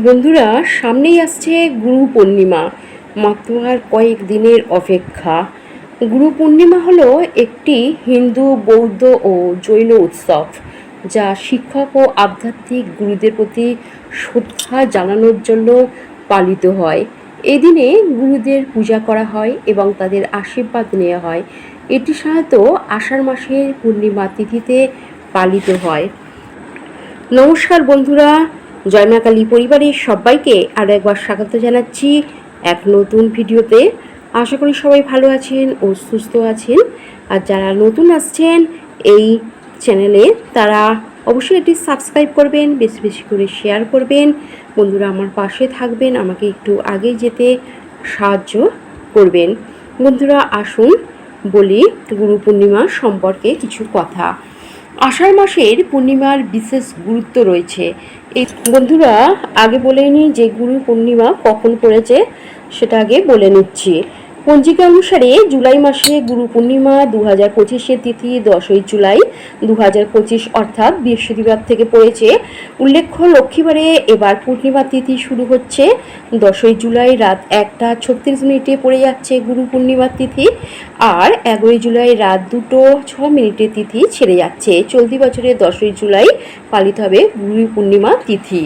বন্ধুরা, সামনেই আসছে গুরু পূর্ণিমা, মাত্র আর কয়েক দিনের অপেক্ষা। গুরু পূর্ণিমা হলো একটি হিন্দু, বৌদ্ধ ও জৈন উৎসব, যা শিক্ষক ও আধ্যাত্মিক গুরুদের প্রতি শ্রদ্ধা জানানোর জন্য পালিত হয়। এদিনে গুরুদের পূজা করা হয় এবং তাদের আশীর্বাদ নেওয়া হয়। এটি সাধারণত আষাঢ় মাসের পূর্ণিমা তিথিতে পালিত হয়। নমস্কার বন্ধুরা জয়মা কালী পরিবারের সবাইকে আরও একবার স্বাগত জানাচ্ছি এক নতুন ভিডিওতে। আশা করি সবাই ভালো আছেন ও সুস্থ আছেন। আর যারা নতুন আসছেন এই চ্যানেলে, তারা অবশ্যই এটি সাবস্ক্রাইব করবেন, বেশি বেশি করে শেয়ার করবেন। বন্ধুরা, আমার পাশে থাকবেন, আমাকে একটু আগে যেতে সাহায্য করবেন। বন্ধুরা, আসুন বলি গুরু পূর্ণিমা সম্পর্কে কিছু কথা। আষাঢ় মাসের পূর্ণিমার বিশেষ গুরুত্ব রয়েছে। এই বন্ধুরা, আগে বলে নিই যে গুরু পূর্ণিমা কখন পড়েছে, সেটা আগে বলে নিচ্ছি। পঞ্জিকা অনুসারে জুলাই মাসে গুরু পূর্ণিমা দু হাজার পঁচিশের তিথি, দশই জুলাই দু হাজার পঁচিশ, অর্থাৎ বৃহস্পতিবার থেকে পড়েছে। উল্লেখ্য, লক্ষ্মীবারে এবার পূর্ণিমা তিথি শুরু হচ্ছে। দশই জুলাই রাত একটা ছত্রিশ মিনিটে পড়ে যাচ্ছে গুরু পূর্ণিমার তিথি আর এগারোই জুলাই রাত দুটো ছ মিনিটে তিথি ছেড়ে যাচ্ছে। চলতি বছরের দশই জুলাই পালিত হবে গুরু পূর্ণিমা তিথি।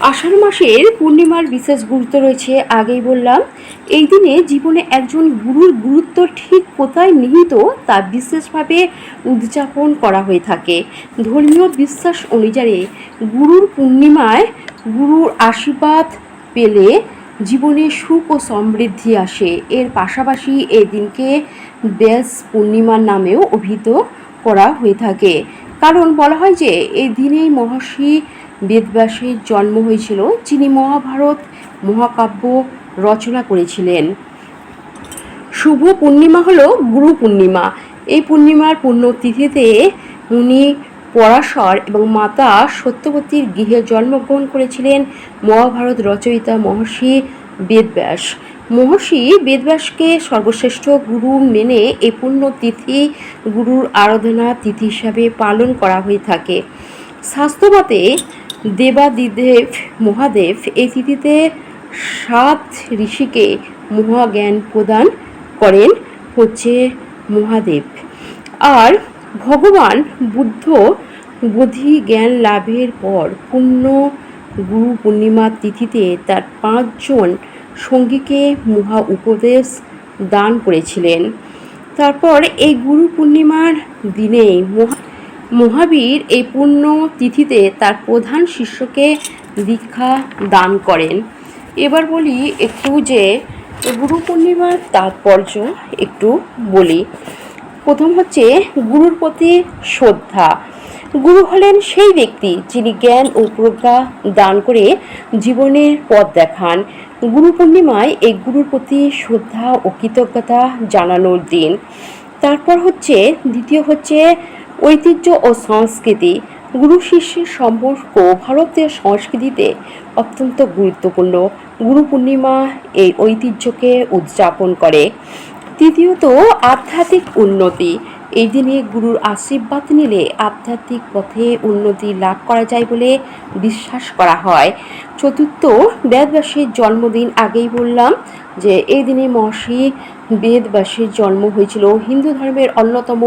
আষাঢ় মাসের পূর্ণিমার বিশেষ গুরুত্ব রয়েছে, আগেই বললাম। এই দিনে জীবনে একজন গুরুর গুরুত্ব ঠিক কোথায় নিহিত তা বিশেষভাবে উদযাপন করা হয়ে থাকে। ধর্মীয় বিশ্বাস অনুযায়ী গুরুর পূর্ণিমায় গুরুর আশীর্বাদ পেলে জীবনে সুখ ও সমৃদ্ধি আসে। এর পাশাপাশি এই দিনকে ব্যাস পূর্ণিমার নামেও অভিহিত করা হয়ে থাকে। কারণ বলা হয় যে এই দিনেই মহর্ষি বেদব্যাসের জন্ম হয়েছিল। যিনি মহাভারত মহাকাব্য রচনা করেছিলেন। শুভ পূর্ণিমা হলো গুরু পূর্ণিমা। এই পূর্ণিমার পুণ্যতিথিতে উনি পরাশর এবং মাতা সত্যবতীর গৃহে জন্মগ্রহণ করেছিলেন মহাভারত রচয়িতা মহর্ষি বেদব্যাস। মহর্ষি বেদব্যাসকে সর্বশ্রেষ্ঠ গুরু মেনে এই পুণ্যতিথি গুরুর আরাধনা তিথি হিসাবে পালন করা হয়ে থাকে। স্বাস্থ্যমতে দেবাদিদেব মহাদেব এই তিথিতে সাত ঋষিকে মহাজ্ঞান প্রদান করেন হচ্ছে মহাদেব। আর ভগবান বুদ্ধ বোধি জ্ঞান লাভের পর পূর্ণ গুরু পূর্ণিমার তিথিতে তার পাঁচজন সঙ্গীকে মহা উপদেশ দান করেছিলেন। তারপর এই গুরু পূর্ণিমার দিনে মহা মহাবীর এই পূর্ণ তিথিতে তার প্রধান শিষ্যকে দীক্ষা দান করেন। এবার বলি, একটু যে গুরু পূর্ণিমার তাৎপর্য একটু বলি। প্রথম হচ্ছে গুরুর প্রতি শ্রদ্ধা। গুরু হলেন সেই ব্যক্তি যিনি জ্ঞান ও প্রজ্ঞা দান করে জীবনের পথ দেখান। গুরু পূর্ণিমায় এই গুরুর প্রতি শ্রদ্ধা ও কৃতজ্ঞতা জানানোর দিন। তারপর হচ্ছে, দ্বিতীয় হচ্ছে ঐতিহ্য ও সংস্কৃতি, গুরু শিষ্যের সম্পর্ক ভারতের সংস্কৃতিতে অত্যন্ত গুরুত্বপূর্ণ। গুরু পূর্ণিমা এই ঐতিহ্যকে উদযাপন করে। তৃতীয়ত, আধ্যাত্মিক উন্নতি। এই দিনে গুরুর আশীর্বাদ নিলে আধ্যাত্মিক পথে উন্নতি লাভ করা যায় বলে বিশ্বাস করা হয়। চতুর্থ বেদব্যাসের জন্মদিন আগেই বললাম যে, এই দিনে মহর্ষি বেদব্যাসের জন্ম হয়েছিল হিন্দু ধর্মের অন্যতম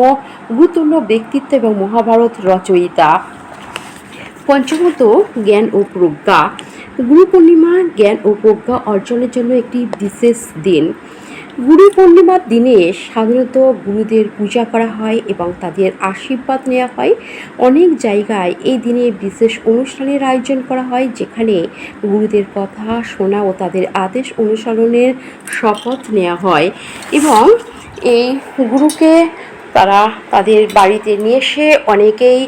গুরুত্বপূর্ণ ব্যক্তিত্ব এবং মহাভারত রচয়িতা। পঞ্চমত, জ্ঞান ও প্রজ্ঞা। গুরু পূর্ণিমা জ্ঞান ও প্রজ্ঞা অর্জনের জন্য একটি বিশেষ দিন। গুরু পূর্ণিমার দিনে সাধারণত গুরুদের পূজা করা হয় এবং তাদের আশীর্বাদ নেওয়া হয়। অনেক জায়গায় এই দিনে বিশেষ অনুষ্ঠানের আয়োজন করা হয়, যেখানে গুরুদের কথা শোনা ও তাদের আদেশ অনুসরণের শপথ নেওয়া হয় এবং এই গুরুকে তারা তাদের বাড়িতে নিয়ে এসে অনেকেই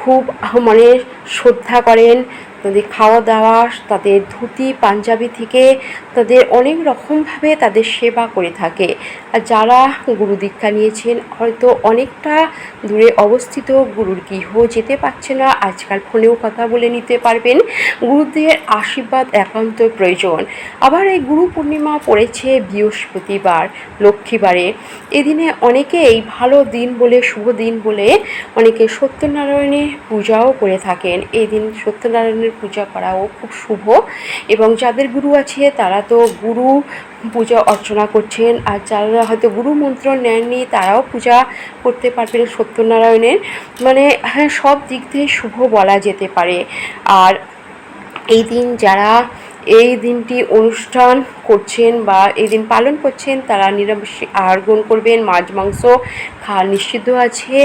খুব মানে শ্রদ্ধা করেন। তাদের খাওয়া দাওয়া তাদের ধুতি, পাঞ্জাবি থেকে তাদের অনেক রকমভাবে তাদের সেবা করে থাকে। আর যারা গুরু দীক্ষা নিয়েছেন, হয়তো অনেকটা দূরে অবস্থিত গুরুর গৃহ যেতে পারছে না, আজকাল ফোনেও কথা বলে নিতে পারবেন। গুরুদের আশীর্বাদ একান্ত প্রয়োজন। আবার এই গুরু পূর্ণিমা পড়েছে বৃহস্পতিবার, লক্ষ্মীবারে। এদিনে অনেকেই ভালো দিন বলে, শুভ দিন বলে অনেকে সত্যনারায়ণের পূজাও করে থাকেন। এই দিন সত্যনারায়ণের পূজা করাও খুব শুভ এবং যাদের গুরু আছে তারা তো গুরু পূজা অর্চনা করছেন আর যারা হয়তো গুরু মন্ত্র নেননি তারাও পূজা করতে পারবেন সত্যনারায়ণের। মানে হ্যাঁ সব দিক দিয়ে শুভ বলা যেতে পারে। আর এই দিন যারা এই দিনটি অনুষ্ঠান করছেন বা এই দিন পালন করছেন, তারা নিরামিষ আহার গ্রহণ করবেন, মাছ, মাংস খাওয়া নিষিদ্ধ আছে,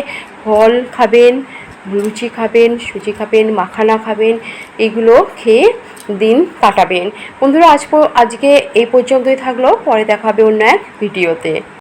ফল খাবেন লুচি খাবেন, সুজি খাবেন, মাখানা খাবেন, এগুলো খেয়ে দিন কাটাবেন। বন্ধুরা, আজ আজকে এই পর্যন্তই থাকল। পরে দেখাবে অন্য এক ভিডিওতে।